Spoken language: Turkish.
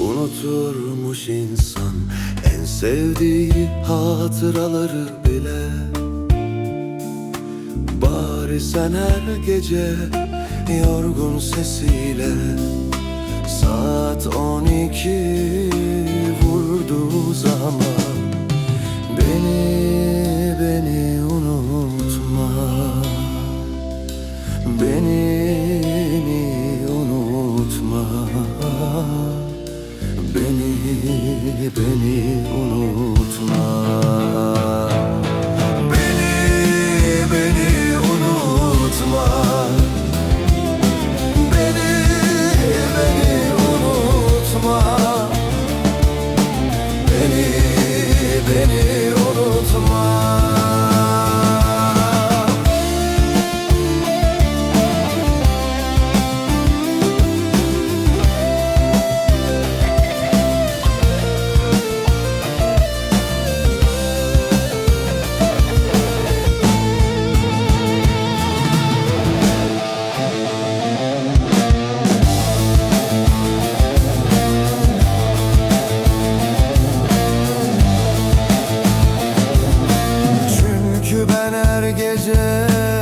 Unuturmuş insan en sevdiği hatıraları bile. Bari sen her gece yorgun sesiyle Saat on iki her gece